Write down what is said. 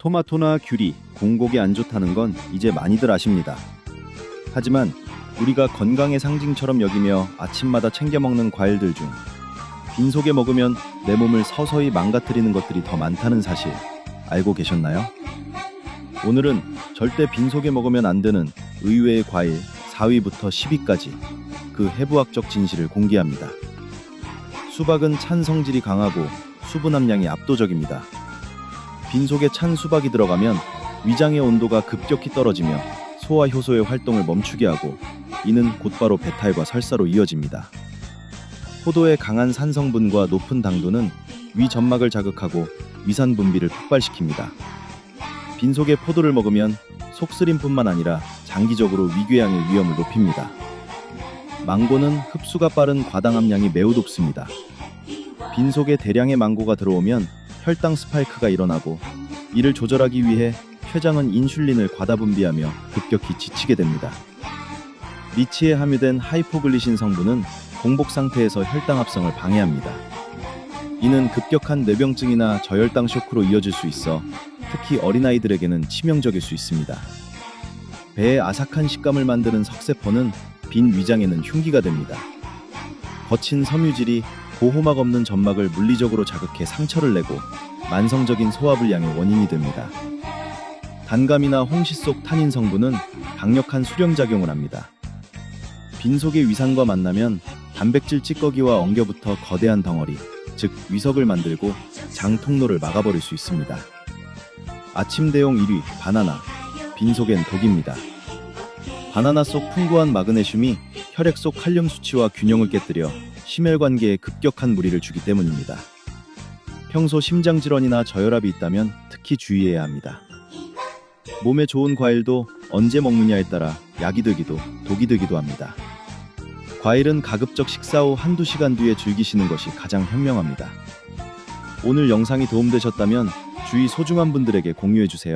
토마토나 귤이 공복에 안 좋다는 건 이제 많이들 아십니다. 하지만 우리가 건강의 상징처럼 여기며 아침마다 챙겨 먹는 과일들 중 빈속에 먹으면 내 몸을 서서히 망가뜨리는 것들이 더 많다는 사실 알고 계셨나요? 오늘은 절대 빈속에 먹으면 안 되는 의외의 과일 4위부터 10위까지 그 해부학적 진실을 공개합니다. 수박은 찬 성질이 강하고 수분 함량이 압도적입니다. 빈속에 찬 수박이 들어가면 위장의 온도가 급격히 떨어지며 소화 효소의 활동을 멈추게 하고 이는 곧바로 배탈과 설사로 이어집니다. 포도의 강한 산성분과 높은 당도는 위 점막을 자극하고 위산 분비를 폭발시킵니다. 빈속에 포도를 먹으면 속쓰림뿐만 아니라 장기적으로 위궤양의 위험을 높입니다. 망고는 흡수가 빠른 과당 함량이 매우 높습니다. 빈속에 대량의 망고가 들어오면 혈당 스파이크가 일어나고 이를 조절하기 위해 췌장은 인슐린을 과다 분비하며 급격히 지치게 됩니다. 리치에 함유된 하이포글리신 성분은 공복 상태에서 혈당 합성을 방해합니다. 이는 급격한 뇌병증이나 저혈당 쇼크로 이어질 수 있어 특히 어린아이들에게는 치명적일 수 있습니다. 배의 아삭한 식감을 만드는 석쇠퍼는 빈 위장에는 흉기가 됩니다. 거친 섬유질이 고호막 없는 점막을 물리적으로 자극해 상처를 내고 만성적인 소화불량의 원인이 됩니다. 단감이나 홍시 속 타닌 성분은 강력한 수령 작용을 합니다. 빈속의 위산과 만나면 단백질 찌꺼기와 엉겨붙어 거대한 덩어리, 즉 위석을 만들고 장 통로를 막아버릴 수 있습니다. 아침 대용 1위 바나나, 빈속엔 독입니다. 바나나 속 풍부한 마그네슘이 혈액 속 칼륨 수치와 균형을 깨뜨려 심혈관계에 급격한 무리를 주기 때문입니다. 평소 심장 질환이나 저혈압이 있다면 특히 주의해야 합니다. 몸에 좋은 과일도 언제 먹느냐에 따라 약이 되기도 독이 되기도 합니다. 과일은 가급적 식사 후 한두 시간 뒤에 즐기시는 것이 가장 현명합니다. 오늘 영상이 도움되셨다면 주위 소중한 분들에게 공유해 주세요.